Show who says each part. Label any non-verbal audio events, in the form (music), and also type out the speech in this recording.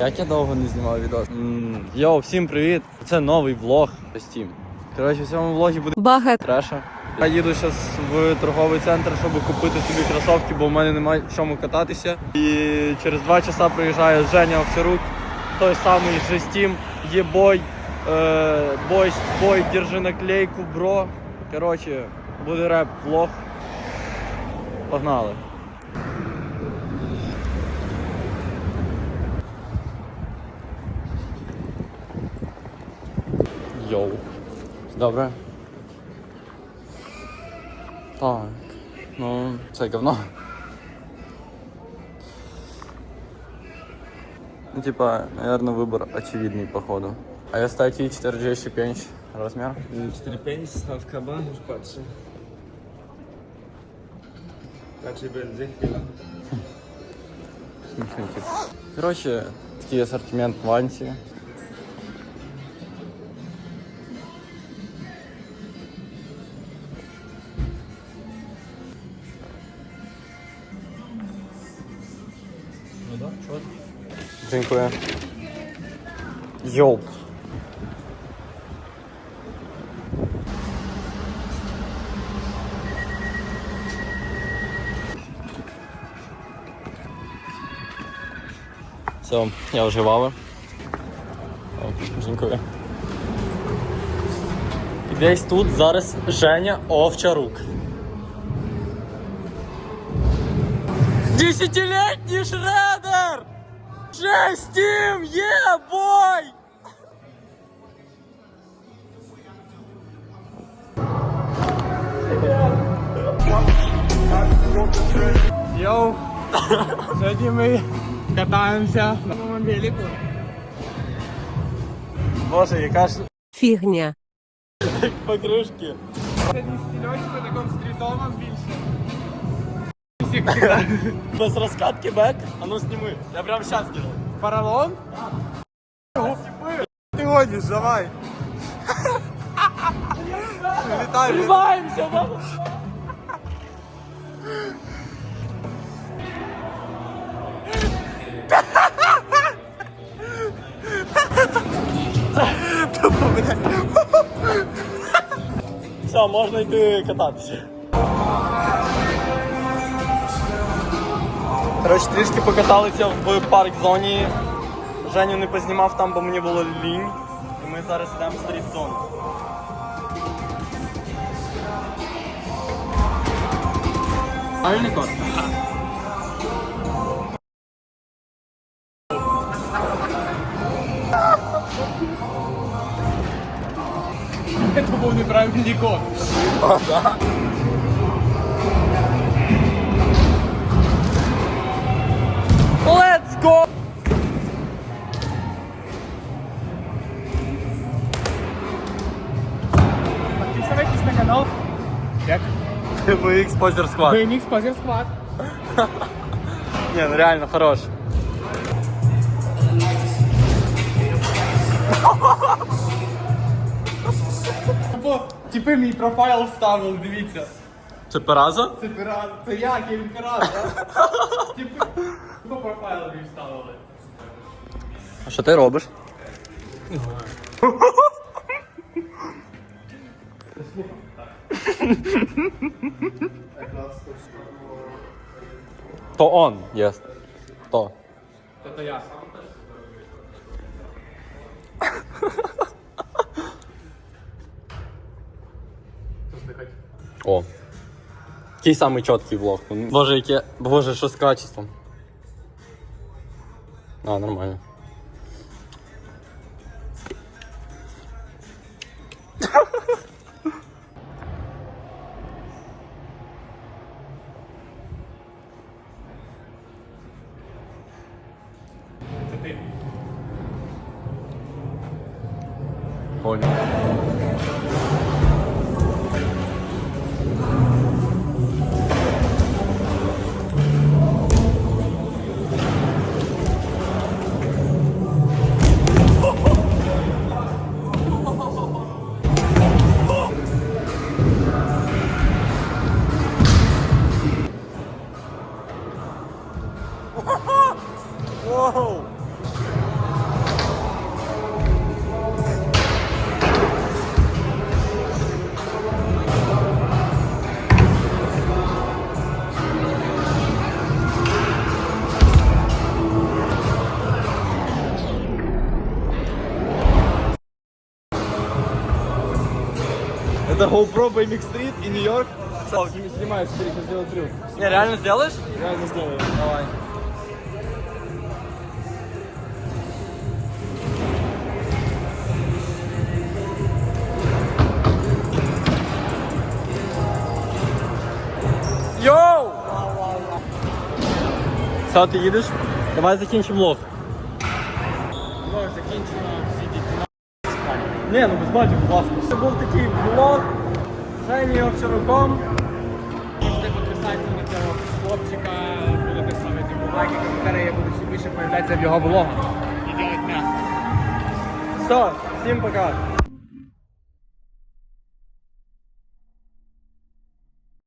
Speaker 1: Як я довго не знімав відос. Йоу, всім привіт! Це новий влог Steam. Коротше, в цьому влогі буде
Speaker 2: Багет.
Speaker 1: треша. Я їду зараз в торговий центр, щоб купити собі кросівки, бо в мене немає в чому кататися. І через два часа приїжджає Женя Овчарук, той самий же Steam, є бой, е, бой, бой, держи наклейку, бро. Коротше, буде реп влог. Погнали. Йоу. Добре. Так. Ну, це говно. Ну, типа, наверное, выбор очевидный, походу. А я статьи 4G5 размер.
Speaker 3: 4-5, stawka B, już patrzę. Raczej będzie chwila.
Speaker 1: Короче, такий ассортимент в Вансі. Dziękuję. Йоу. Все, я вживали. О, Дякую. І десь тут зараз Женя Овчарук. Десятилетний шредер! Шесть тим! Є, бой!
Speaker 3: Йоу! Сьогодні ми катаємося на моєму велику.
Speaker 1: Боже, яка ж
Speaker 2: Фігня.
Speaker 1: покришки.
Speaker 3: Сьогодні стільочку таком стрітовом більше.
Speaker 1: Без розкатки бек? А ну сніми. Я прямо сейчас делаю.
Speaker 3: Паралон? Ти гониш, давай. Вітаю.
Speaker 1: Снимаемся, мама! Все, можна йти кататися. Коротше, трішки покаталися в парк-зоні. Женю не познімав там, бо мені було лінь. І ми зараз йдемо в стріт-зону.
Speaker 3: Правильний код? Це був неправильний код.
Speaker 1: go!
Speaker 3: Підписуйтесь на канал. Як? (laughs)
Speaker 1: VX Poser Squad.
Speaker 3: BMX Позер Склад. (laughs)
Speaker 1: Не, ну реально хорош.
Speaker 3: Або типи мій профайл вставив, дивіться.
Speaker 1: Це Пераза?
Speaker 3: Це пірат, це я, Кевін Пірат, так? (laughs) Типи, профайл мій вставили?
Speaker 1: А що ти робиш? То он єст. То.
Speaker 3: Це я.
Speaker 1: О. Який самий чіткий влог. Боже, яке. Боже, що з качеством. А, нормально. Понял.
Speaker 3: Это GoPro by Mix Street и Нью-Йорк. Снимаю, смотри, сейчас сделаю трюк.
Speaker 1: Не, реально сделаешь?
Speaker 3: Реально сделаю.
Speaker 1: Давай. Все, ти їдеш? Давай закінчимо влог.
Speaker 3: Ну, закінчено, сидіть на спальні.
Speaker 1: Ні, ну без батьків, будь ласка. Це був такий влог з Женєю Овчаруком.
Speaker 3: Можете підписатися на цього хлопчика, будете ставити лайки, коментарі, я буду ще більше появлятися в його влогах. І робити м'ясо.
Speaker 1: Все, всім пока.